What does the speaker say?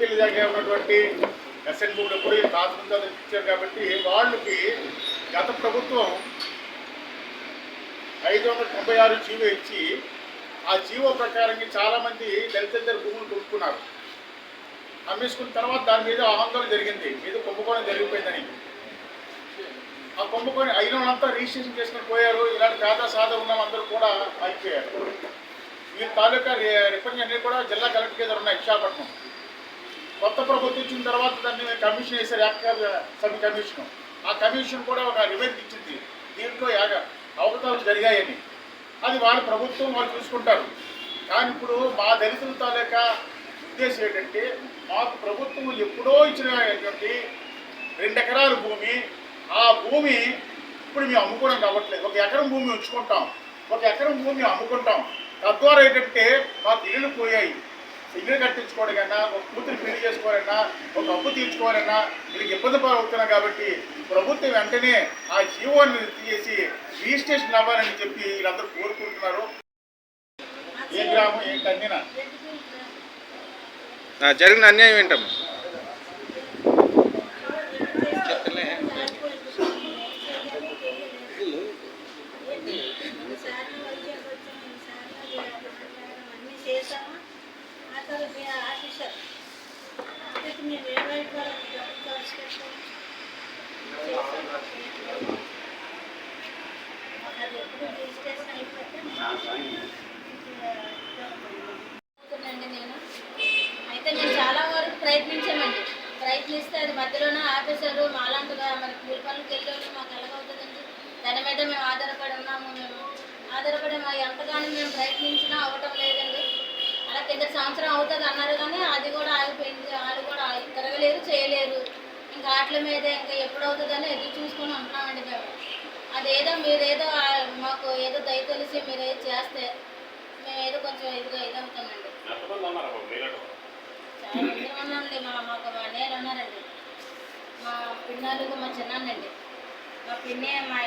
Political దగ్గర ఉన్నటువంటి ఎస్ఎన్బీలు కూడా రాజబంధాలు ఇచ్చారు కాబట్టి వాళ్ళకి గత ప్రభుత్వం ఐదు వందల తొంభై ఆరు జీవో ఇచ్చి ఆ జీవో ప్రకారంగా చాలామంది దళితులందరూ భూములు కొనుక్కున్నారు. అమ్మేసుకున్న తర్వాత దాని మీద ఆందోళన జరిగింది. మీద కుంభకోణం జరిగిపోయిందని. ఆ కుంభకోణం అయిన వాళ్ళంతా రిజిస్ట్రేషన్ చేసుకుని పోయారు. ఇలాంటి పేద సాధ ఉన్న అందరూ కూడా అయిపోయారు వీళ్ళ తాలూకా రిఫరెన్స్ అన్ని కూడా జిల్లా కలెక్టర్ ప్రభుత్వం ఇచ్చిన తర్వాత దాన్ని కమిషన్ వేశారు యాక్టర్ సబ్ కమిషన్. ఆ కమిషన్ కూడా ఒక నివేదిక ఇచ్చింది. దీంట్లో యాగ అవకతవకలు జరిగాయని. అది వాళ్ళ ప్రభుత్వం వాళ్ళు చూసుకుంటారు. కానీ ఇప్పుడు మా దళితుల తాలూకా ఉద్దేశం ఏంటంటే మాకు ప్రభుత్వం ఎప్పుడో ఇచ్చినటువంటి రెండు ఎకరాల భూమి ఆ భూమి ఇప్పుడు మేము అమ్ముకోవడం కావట్లేదు. ఒక ఎకరం భూమి ఉంచుకుంటాం. ఒక ఎకరం భూమి అమ్ముకుంటాం. తద్వారా ఏంటంటే మాకు ఇళ్ళు పోయాయి. ఇల్లు కట్టించుకోవడానికన్నా ఒక కూతురు పెళ్ళి చేసుకోవాలన్నా ఒక అప్పు తీర్చుకోవాలన్నా వీళ్ళకి ఇబ్బంది అవుతున్నాం కాబట్టి ప్రభుత్వం వెంటనే ఆ జీవోని తీసేసి రిజిస్ట్రేషన్ అవ్వాలని చెప్పి వీళ్ళందరూ కోరుకుంటున్నారు. ఏ గ్రామం ఏంటి అన్నీనా ఆ, జరిగిన అన్యాయం ఏంటమ్మా? చెప్పలే అవుతుందండి నేను. అయితే నేను చాలా వరకు ప్రయత్నించామండి ప్రయత్నిస్తే అది మధ్యలోనే ఆపేశారు మాలాంటిగా మరి కూలి పనులకు వెళ్ళేవాళ్ళు మాకు ఎలాగవుతుందండి? దాని మీద మేము ఆధారపడి ఉన్నాము మేము. ఆధారపడి మా ఎంతగానో మేము ప్రయత్నించినా అవ్వటం లేదండి. అలా కింద సంవత్సరం అవుతుంది అన్నారు కానీ అది కూడా ఆగిపోయింది. వాళ్ళు కూడా తిరగలేరు చేయలేరు. ఇంకా వాటి మీద ఇంకా ఎప్పుడు అవుతుందని ఎదురు చూసుకొని ఉంటున్నామండి మేము. అదేదో మీరేదో మాకు ఏదో దయ తెలిసి మీరు ఏదో చేస్తే మేము ఏదో కొంచెం ఇదిగా ఇదవుతామండి. చాలా మంది ఉన్నామండి మా మాకు మా నేను ఉన్నారండి. మా పిన్నాలకు మా చిన్నానండి మా పిన్ని మా